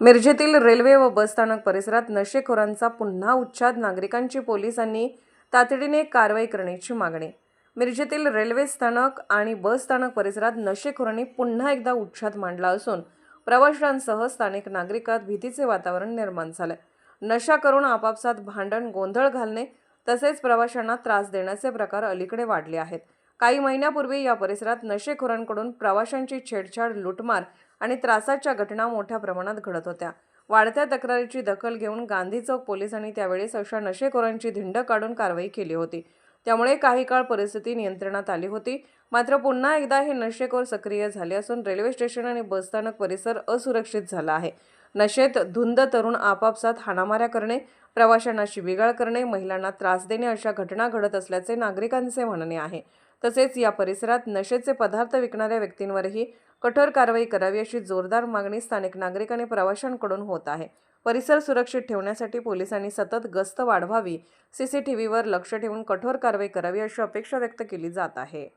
मिरजेतील रेल्वे व बसस्थानक परिसरात नशेखोरांचा पुन्हा उच्छाद नागरिकांची पोलिसांनी तातडीने कारवाई करण्याची मागणी. मिरजेतील रेल्वे स्थानक आणि बस स्थानक परिसरात नशेखोरांनी पुन्हा एकदा उच्छाद मांडला असून प्रवाशांसह स्थानिक नागरिकात भीतीचे वातावरण निर्माण झाले नशा करून आपापसात भांडण गोंधळ घालणे तसेच प्रवाशांना त्रास देण्याचे प्रकार अलीकडे वाढले आहेत. काही महिन्यापूर्वी या परिसरात नशेखोरांकडून प्रवाशांची छेडछाड लुटमार आणि त्रासाच्या घटना मोठ्या प्रमाणात घडत होत्या. वाढत्या तक्रारीची दखल घेऊन गांधी चौक पोलिसांनी त्यावेळेस अशा नशेखोरांची धिंड काढून कारवाई केली होती. त्यामुळे काही काळ परिस्थिती नियंत्रणात आली होती. मात्र पुन्हा एकदा हे नशेखोर सक्रिय झाले असून रेल्वे स्टेशन आणि बसस्थानक परिसर असुरक्षित झाला आहे. नशेत धुंद तरुण आपापसात हाणामाऱ्या करणे प्रवाशांना शिबिगाळ करणे महिलांना त्रास देणे अशा घटना घडत असल्याचे नागरिकांचे म्हणणे आहे. तसेच या परिसरात नशेचे पदार्थ विकणाऱ्या व्यक्तींवरही कठोर कारवाई करावी अशी जोरदार मागणी स्थानिक नागरिक आणि प्रवाशांकडून होत आहे. परिसर सुरक्षित ठेवण्यासाठी पोलिसांनी सतत गस्त वाढवावी सीसीटीव्हीवर लक्ष ठेवून कठोर कारवाई करावी अशी अपेक्षा व्यक्त केली जात आहे.